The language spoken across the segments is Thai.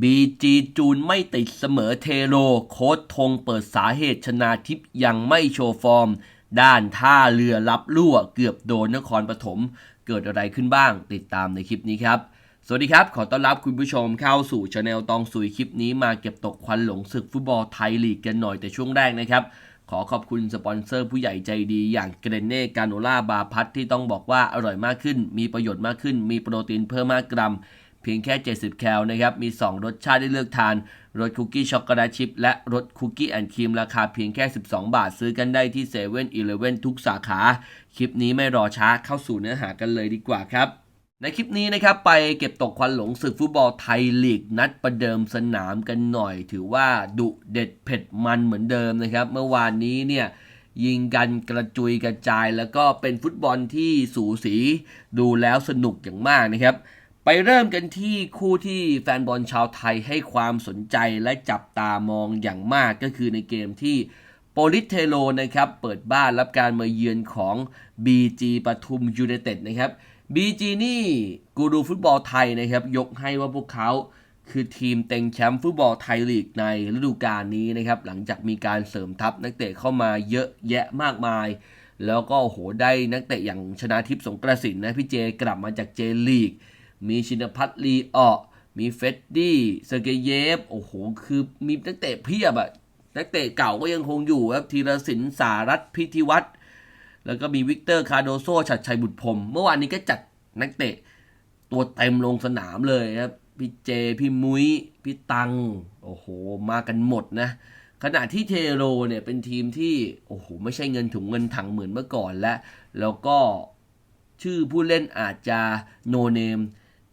บีจีจูนไม่ติดเสมอเทโร โค้ดธงเปิดสาเหตุชนาทิพย์ยังไม่โชว์ฟอร์ม ด้านท่าเรือรับลั่วเกือบโดนนครปฐมเกิดอะไรขึ้นบ้างติดตามในคลิปนี้ครับ สวัสดีครับ ขอต้อนรับคุณผู้ชมเข้าสู่ช anel ตองสุยคลิปนี้มาเก็บตกควันหลงศึกฟุตบอลไทยลีกกันหน่อยแต่ช่วงแรกนะครับ ขอขอบคุณสปอนเซอร์ผู้ใหญ่ใจดีอย่างเกรเน่กาโนล่าบาพัทที่ต้องบอกว่าอร่อยมากขึ้น มีประโยชน์มากขึ้น มีโปรตีนเพิ่มมากกรัม เพียงแค่ 70 แคลนะครับ มี 2 รสชาติให้เลือกทาน รสคุกกี้ช็อกโกแลตชิพและรสคุกกี้แอนด์ครีมราคาเพียงแค่ 12 บาท ซื้อกันได้ที่7 e เ e ่ e อีเลทุกสาขา คลิปนี้ไม่รอช้าเข้าสู่เนื้อหากันเลยดีกว่าครับ ในคลิปนี้นะครับ ไปเก็บตกควันหลงศึกฟุตบอลไทยลีก นัดประเดิมสนามกันหน่อย ถือว่าดุเด็ดเผ็ดมันเหมือนเดิมนะครับ เมื่อวานนี้เนี่ยยิงกันกระจุยกระจาย แล้วก็เป็นฟุตบอลที่สูสีดูแล้วสนุกอย่างมากนะครับ ไปเริ่มกันที่คู่ที่แฟนบอลชาวไทยให้ความสนใจและจับตามองอย่างมากก็คือในเกมที่โปลิเทโลนะครับ เปิดบ้านรับการมาเยือนของ BG ปทุมยูไนเต็ดนะครับ BG นี่กูรูฟุตบอลไทยนะครับ ยกให้ว่าพวกเขาคือทีมเต็งแชมป์ฟุตบอลไทยลีกในฤดูกาลนี้นะครับ หลังจากมีการเสริมทัพนักเตะเข้ามาเยอะแยะมากมาย แล้วก็โหได้นักเตะอย่างชนาทิพย์สงกระสินนะพี่เจกลับมาจากเจลีก มีชินพัทลีออมีเฟดดี้เซเกเยฟ โอ้โห คือมีนักเตะเพียบอะนักเตะเก่าก็ยังคงอยู่ครับธีรศิลป์สารัตพิธิวัตรแล้วก็มีวิกเตอร์คาโดโซชัดชัยบุตรพรมเมื่อวานนี้ก็จัดนักเตะตัวเต็มลงสนามเลยครับ พี่เจ พี่มุ้ย พี่ตัง โอ้โห มากันหมดนะ ขณะที่เทโรเนี่ยเป็นทีมที่ โอ้โห ไม่ใช่เงินถุงเงินถังเหมือนเมื่อก่อนแล้ว แล้วก็ชื่อผู้เล่นอาจจะโนเนม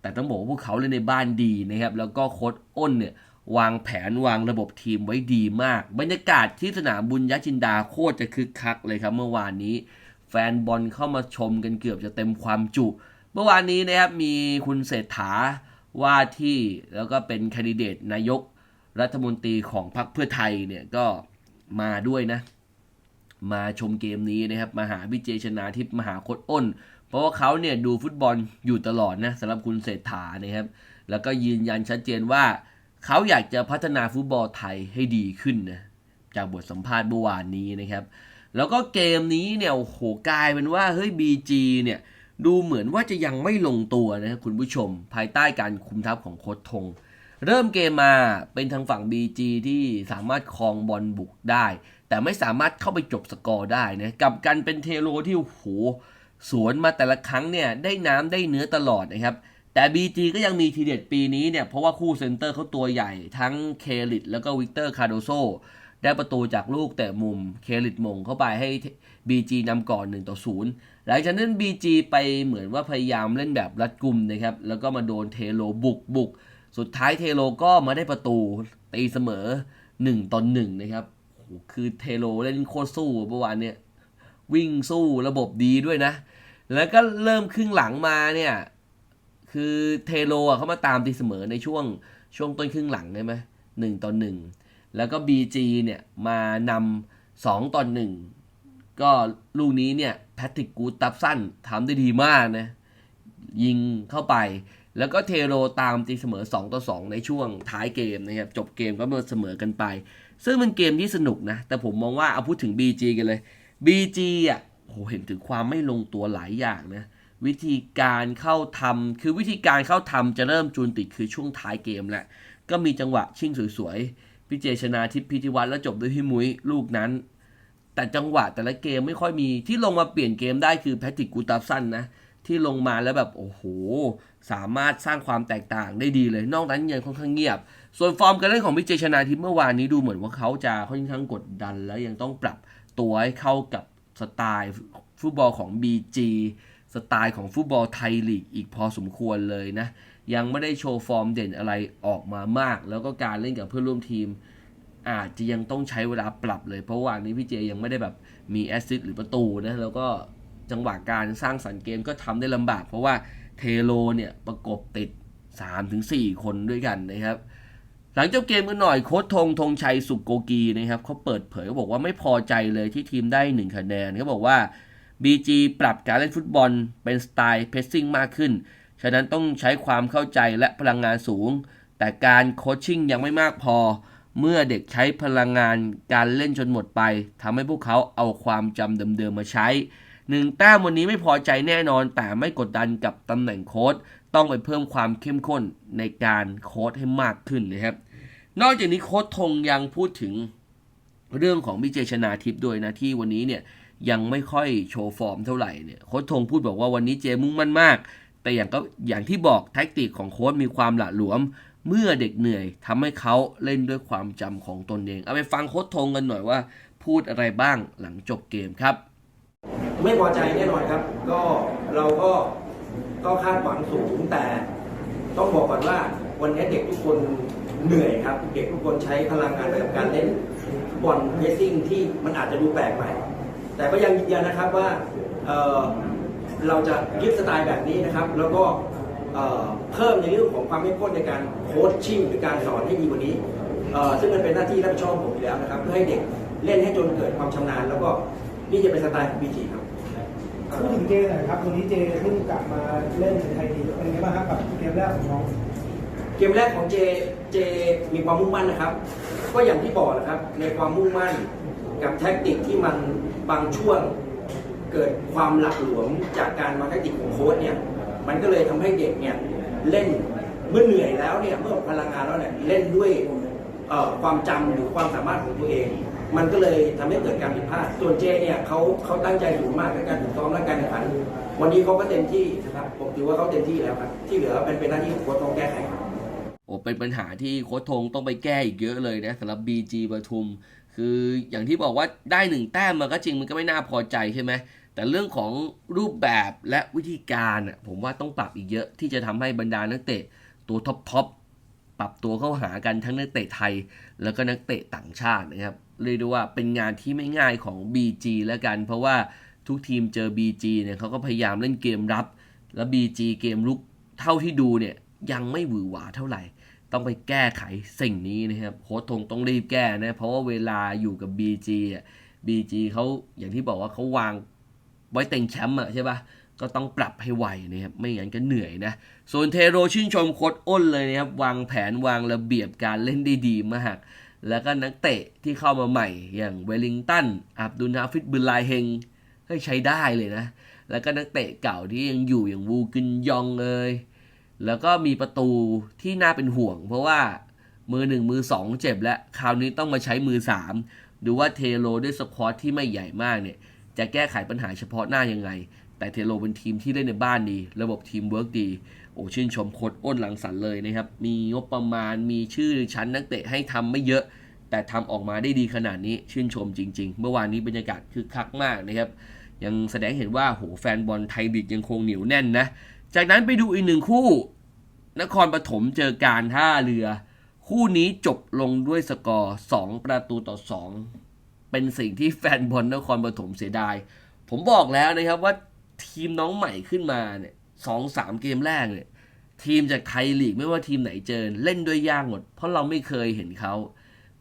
แต่ต้องบอกว่าพวกเขาเล่นในบ้านดีนะครับ แล้วก็โค้ดอ้นเนี่ยวางแผนวางระบบทีมไว้ดีมาก บรรยากาศที่สนามบุญยจินดาโคตรจะคึกคักเลยครับ เมื่อวานนี้ แฟนบอลเข้ามาชมกันเกือบจะเต็มความจุ เมื่อวานนี้นะครับมีคุณเศรษฐาว่าที่แล้วก็เป็นคนดิเดตนายกรัฐมนตรีของพรรคเพื่อไทยเนี่ยก็มาด้วยนะ มาชมเกมนี้นะครับมาหาพี่เจชนาทิพย์มหาโคดอ้น เพราะว่าเขาเนี่ยดูฟุตบอลอยู่ตลอดนะสำหรับคุณเศรษฐานะครับ แล้วก็ยืนยันชัดเจนว่า เขาอยากจะพัฒนาฟุตบอลไทยให้ดีขึ้นนะจากบทสัมภาษณ์เมื่อวานนี้นะครับ แล้วก็เกมนี้เนี่ยโหกลายเป็นว่าเฮ้ย BG เนี่ยดูเหมือนว่าจะยังไม่ลงตัวนะคุณผู้ชม ภายใต้การคุมทัพของโค้ชทง เริ่มเกมมาเป็นทางฝั่ง BG ที่สามารถครองบอลบุกได้ แต่ไม่สามารถเข้าไปจบสกอร์ได้นะกับกันเป็นเทโรที่โห สวนมาแต่ละครั้งเนี่ยได้น้ำได้เนื้อตลอดนะครับ แต่ BG ก็ยังมีทีเด็ดปีนี้เนี่ย เพราะว่าคู่เซนเตอร์เขาตัวใหญ่ ทั้งเคลิตแล้วก็วิกเตอร์คาโดโซได้ประตูจากลูกแต่มุมเคลิตมงเข้าไปให้ BG นำก่อน1ต่อ0หลังจากนั้น BG ไปเหมือนว่าพยายามเล่นแบบรัดกุมนะครับ แล้วก็มาโดนเทโลบุกบุก สุดท้ายเทโลก็มาได้ประตูตีเสมอ1ต่อ1นะครับโหคือเทโลเล่นโคตรสู้เมื่อวานเนี่ย วิ่งสู้ระบบดีด้วยนะ แล้วก็เริ่มครึ่งหลังมาเนี่ย คือเทโลอะเขามาตามตีเสมอในช่วงช่วงต้นครึ่งหลังใช่ไหมหนึ่งต่อหนึ่งแล้วก็ BG เนี่ยมานำสองต่อหนึ่งก็ลูกนี้เนี่ยแพทริกกูตับสั้นทำได้ดีมากนะ ยิงเข้าไป แล้วก็เทโรตามตีเสมอ 2 ต่อ 2 ในช่วงท้ายเกมนะครับ จบเกมก็มาเสมอกันไป ซึ่งเป็นเกมที่สนุกนะ แต่ผมมองว่าเอาพูดถึง BG กันเลย BG อะโหเห็นถึงความไม่ลงตัวหลายอย่างนะ วิธีการเข้าทำคือวิธีการเข้าทำจะเริ่มจูนติดคือช่วงท้ายเกมแหละ ก็มีจังหวะชิ่งสวยๆ พี่เจชนาทิพย์พิธิวัตรแล้วจบด้วยพี่มุ้ยลูกนั้น แต่จังหวะแต่ละเกมไม่ค่อยมีที่ลงมาเปลี่ยนเกมได้คือแพทริกกูตาฟสันนะที่ลงมาแล้วแบบโอ้โห สามารถสร้างความแตกต่างได้ดีเลย นอกนั้นยังค่อนข้างเงียบ ส่วนฟอร์มการเล่นของพิเจชนาทิพย์เมื่อวานนี้ดูเหมือนว่าเขาจะค่อนข้างกดดันแล้วยังต้องปรับ ตัวให้เข้ากับสไตล์ฟุตบอลของ BG สไตล์ของฟุตบอลไทยลีกอีกพอสมควรเลยนะ ยังไม่ได้โชว์ฟอร์มเด่นอะไรออกมามาก แล้วก็การเล่นกับเพื่อนร่วมทีม อาจจะยังต้องใช้เวลาปรับเลย เพราะว่านี้พี่เจยังไม่ได้แบบมีแอสซิสต์หรือประตูนะ แล้วก็จังหวะการสร้างสรรค์เกมก็ทำได้ลำบาก เพราะว่าเทโลเนี่ยประกบติด 3-4 คนด้วยกันนะครับ หลังจบเกมกันหน่อยโค้ชธงธงชัยสุกโกกีนะครับเขาเปิดเผยเขาบอกว่าไม่พอใจเลยที่ทีมได้1คะแนนเขาบอกว่า BG ปรับการเล่นฟุตบอลเป็นสไตล์เพสซิ่งมากขึ้น ฉะนั้นต้องใช้ความเข้าใจและพลังงานสูง แต่การโคชชิ่งยังไม่มากพอ เมื่อเด็กใช้พลังงานการเล่นจนหมดไปทำให้พวกเขาเอาความจำเดิมๆมาใช้หนึ่งแต้มวันนี้ไม่พอใจแน่นอน แต่ไม่กดดันกับตำแหน่งโค้ชต้องไปเพิ่มความเข้มข้นในการโค้ชให้มากขึ้นนะครับ นอกจากนี้โค้ชธงยังพูดถึงเรื่องของวิเจชนาทิพย์ด้วยนะที่วันนี้เนี่ยยังไม่ค่อยโชว์ฟอร์มเท่าไหร่เนี่ยโค้ชธงพูดบอกว่าวันนี้เจมุ่งมั่นมาก แต่อย่างก็อย่างที่บอกแท็กติกของโค้ชมีความหละหลวม เมื่อเด็กเหนื่อยทำให้เขาเล่นด้วยความจำของตนเอง เอาไปฟังโค้ชธงกันหน่อยว่า พูดอะไรบ้างหลังจบเกมครับ ไม่พอใจแน่นอนครับ ก็เราก็ก็คาดหวังสูงแต่ ต้องบอกก่อนว่าวันนี้เด็กทุกคน เหนื่อยครับ เด็กทุกคนใช้พลังงานไปกับการเล่นบอลเพสซิ่งที่มันอาจจะดูแปลกใหม่ แต่ก็ยังยืนยันนะครับว่าเอ่อเราจะยึดสไตล์แบบนี้นะครับ แล้วก็เอ่อเพิ่มในเรื่องของความเข้มข้นในการโค้ชชิ่งหรือการสอนให้ดีกว่านี้เอ่อซึ่งมันเป็นหน้าที่รับผิดชอบผมอยู่แล้วนะครับ เพื่อให้เด็กเล่นให้จนเกิดความชำนาญ แล้วก็นี่จะเป็นสไตล์ของบีจีครับพูดถึงเจหน่อยครับวันนี้เจเพิ่งกลับมาเล่นในไทยลีกเป็นไงบ้างครับกับเกมแรกของน้อง เกมแรกของเจ เจมีความมุ่งมั่นนะครับ ก็อย่างที่บอกนะครับ ในความมุ่งมั่นกับแท็กติกที่มันบางช่วงเกิดความหลักหลวมจากการมาแท็กติกของโค้ชเนี่ย มันก็เลยทำให้เด็กเนี่ยเล่นเมื่อเหนื่อยแล้วเนี่ยเมื่อหมดพลังงานแล้วเนี่ยเล่นด้วยความจำหรือความสามารถของตัวเอง มันก็เลยทำให้เกิดการผิดพลาด ส่วนเจเนี่ยเขาเขาตั้งใจสูงมากในการฝึกซ้อมและการแข่งขัน วันนี้เขาก็เต็มที่นะครับผมถือว่าเขาเต็มที่แล้วครับ ที่เหลือเป็นเป็นหน้าที่ของโค้ชต้องแก้ไขครับ โอ้เป็นปัญหาที่โค้ชธงต้องไปแก้อีกเยอะเลยนะสำหรับ BG ปทุม คืออย่างที่บอกว่าได้หนึ่งแต้มมาก็จริงมันก็ไม่น่าพอใจใช่ไหมแต่เรื่องของรูปแบบและวิธีการอะผมว่าต้องปรับอีกเยอะที่จะทำให้บรรดานักเตะตัวท็อปทอปปรับตัวเข้าหากันทั้งนักเตะไทย แล้วก็นักเตะต่างชาตินะครับเรียกได้ว่าเป็นงานที่ไม่ง่ายของ BG แล้วกัน เพราะว่าทุกทีมเจอ BG เนี่ยเขาก็พยายามเล่นเกมรับ แล้ว BG เกมลุกเท่าที่ดูเนี่ยยังไม่หวือหวาเท่าไหร่ ต้องไปแก้ไขสิ่งนี้นะครับโค้ชทงต้องรีบแก้นะเพราะว่าเวลาอยู่กับ BG อะ BG เขาอย่างที่บอกว่าเขาวางไว้เต็งแชมป์อะใช่ปะก็ต้องปรับให้ไวนะครับไม่งั้นก็เหนื่อยนะ ส่วนเทโรชื่นชมโค้ชอ้นเลยนะครับ วางแผนวางระเบียบการเล่นได้ดีมาก แล้วก็นักเตะที่เข้ามาใหม่ อย่างเวลิงตันอับดุลฮาฟิดบุลไลเฮงเฮ้ใช้ได้เลยนะ แล้วก็นักเตะเก่าที่ยังอยู่อย่างวูกึนยองเลย แล้วก็มีประตูที่น่าเป็นห่วง เพราะว่ามือหนึ่งมือสองเจ็บแล้ว คราวนี้ต้องมาใช้มือสามดูว่าเทโลด้วยสควอตที่ไม่ใหญ่มากเนี่ย จะแก้ไขปัญหาเฉพาะหน้ายังไง แต่เทโลเป็นทีมที่เล่นในบ้านดี ระบบทีมเวิร์กดี โอ้ชื่นชมโค้ดอ้นหลังสันเลยนะครับ มีงบประมาณมีชื่อชั้นนักเตะให้ทำไม่เยอะ แต่ทำออกมาได้ดีขนาดนี้ชื่นชมจริง ๆ เมื่อวานนี้บรรยากาศคึกคักมากนะครับยังแสดงเห็นว่าโหแฟนบอลไทยลีกยังคงเหนียวแน่นนะ จากนั้นไปดูอีกหนึ่งคู่ นครปฐมเจอการท่าเรือ คู่นี้จบลงด้วยสกอร์2ประตูต่อ 2 เป็นสิ่งที่แฟนบอลนครปฐมเสียดาย ผมบอกแล้วนะครับว่าทีมน้องใหม่ขึ้นมาเนี่ยสองสามเกมแรกเนี่ยทีมจากไทยลีกไม่ว่าทีมไหนเจอเล่นด้วยยากหมด เพราะเราไม่เคยเห็นเขา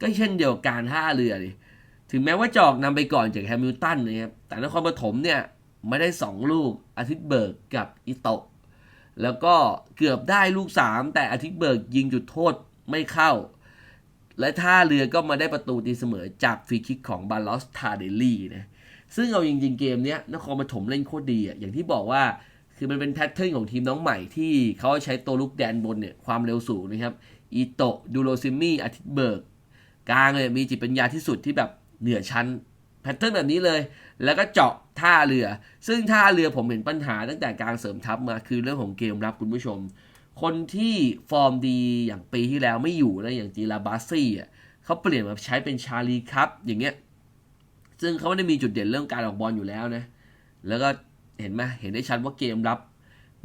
ก็เช่นเดียวกับการท่าเรือเลยถึงแม้ว่าจอกนำไปก่อนจากแฮมิลตันนะครับแต่นครปฐมเนี่ยไม่ได้สองลูกอาทิตย์เบิร์กกับอิโตะ แล้วก็เกือบได้ลูก 3 แต่อาทิตย์เบิร์กยิงจุดโทษไม่เข้า และท่าเรือก็มาได้ประตูตีเสมอจากฟรีคิกของบาลอสทาเดลี่นะซึ่งเอาจริงๆเกมนี้นครปฐมเล่นโคตรดีอะอย่างที่บอกว่าคือมันเป็นแพทเทิร์นของทีมน้องใหม่ที่เขาใช้ตัวลูกแดนบนเนี่ยความเร็วสูงนะครับอีโตะดูโรซิมี่อาทิตย์เบิร์กกลางเลยมีจิตปัญญาที่สุดที่แบบเหนือชั้นแพทเทิร์นแบบนี้เลย แล้วก็เจาะท่าเรือ ซึ่งท่าเรือผมเห็นปัญหาตั้งแต่การเสริมทัพมาคือเรื่องของเกมรับคุณผู้ชม คนที่ฟอร์มดีอย่างปีที่แล้วไม่อยู่แล้วอย่างจีราบาซี่อะเขาเปลี่ยนมาใช้เป็นชาลีครับอย่างเงี้ยซึ่งเขาไม่ได้มีจุดเด่นเรื่องการออกบอลอยู่แล้วนะแล้วก็เห็นไหมเห็นได้ชัดว่าเกมรับ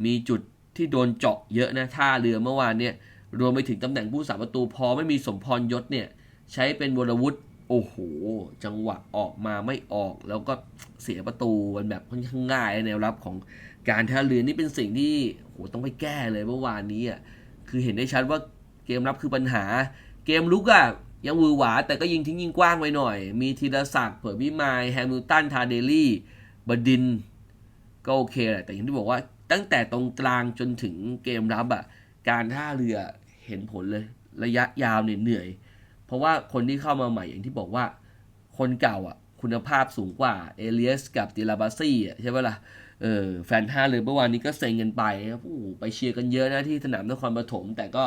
มีจุดที่โดนเจาะเยอะนะท่าเรือเมื่อวานเนี่ยรวมไปถึงตำแหน่งผู้สาประตูพอไม่มีสมพรยศเนี่ยใช้เป็นวรวุฒิ โอ้โห จังหวะออกมาไม่ออก แล้วก็เสียประตูมันแบบค่อนข้างง่ายแนวรับของการท่าเรือนี่เป็นสิ่งที่โหต้องไปแก้เลยเมื่อวานนี้อะคือเห็นได้ชัดว่าเกมรับคือปัญหา เกมลุกอะยังวือหวา แต่ก็ยิงทิ้งยิงกว้างไว้หน่อย มีธีรศักดิ์เผื่อพิมายแฮมิลตันทาเดลี่บดิน ก็โอเคแหละแต่อย่างที่บอกว่าตั้งแต่ตรงกลางจนถึงเกมรับอะการท่าเรือเเห็นผลเลย ระยะยาวเนี่ยเหนื่อย เพราะว่าคนที่เข้ามาใหม่อย่างที่บอกว่า คนเก่าอะ คุณภาพสูงกว่าเอเลียสกับติลาบาซี่อะใช่ไหมล่ะเออแฟนท่าเรือเมื่อวานนี้ก็เซ็งกันไปครับโอ้โหไปเชียร์กันเยอะนะที่สนามนครปฐมแต่ก็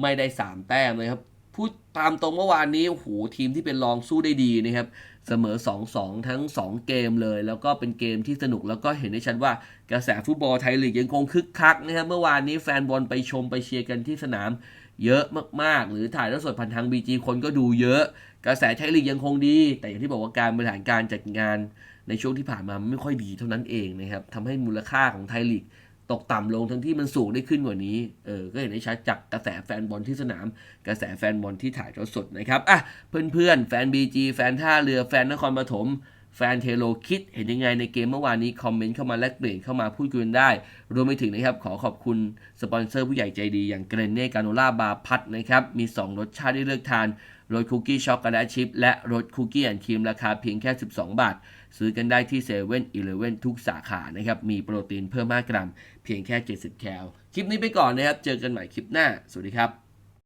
ไม่ได้สามแต้มเลยครับพูดตามตรงเมื่อวานนี้โอ้โหทีมที่เป็นรองสู้ได้ดีนะครับ เสมอ 2-2 ทั้ง 2 เกมเลย แล้วก็เป็นเกมที่สนุกแล้วก็เห็นได้ชัดว่ากระแสฟุตบอลไทยลีกยังคงคึกคักนะครับเมื่อวานนี้แฟนบอลไปชมไปเชียร์กันที่สนาม เยอะมากๆ หรือถ่ายทอดสดผ่านทางบีจีคนก็ดูเยอะ กระแสไทยลีกยังคงดี แต่อย่างที่บอกว่าการบริหารการจัดงานในช่วงที่ผ่านมาไม่ค่อยดีเท่านั้นเองนะครับทำให้มูลค่าของไทยลีกตกต่ำลงทั้งที่มันสูงได้ขึ้นกว่านี้ เออ ก็เห็นได้ชัดจากกระแสแฟนบอลที่สนาม กระแสแฟนบอลที่ถ่ายทอดสดนะครับ อะ เพื่อนๆ แฟน BG แฟนท่าเรือ แฟนนครปฐม แฟนเทโลคิดเห็นยังไงในเกมเมื่อวานนี้ คอมเมนต์เข้ามาแลกเปลี่ยนเข้ามาพูดคุยกันได้ รวมไปถึงนะครับ ขอขอบคุณสปอนเซอร์ผู้ใหญ่ใจดี อย่างเกรเน่กาโนล่าบาร์พัทนะครับ มี 2 รสชาติให้เลือกทานรสคุกกี้ช็อกโกแลตชิพและรสคุกกี้แอนครีมราคาเพียงแค่ 12 บาท ซื้อกันได้ที่เซเว่นอีเลเว่นทุกสาขานะครับ มีโปรตีนเพิ่ม5กรัม เพียงแค่ 70 แคล คลิปนี้ไปก่อนนะครับ เจอกันใหม่คลิปหน้า สวัสดีครับ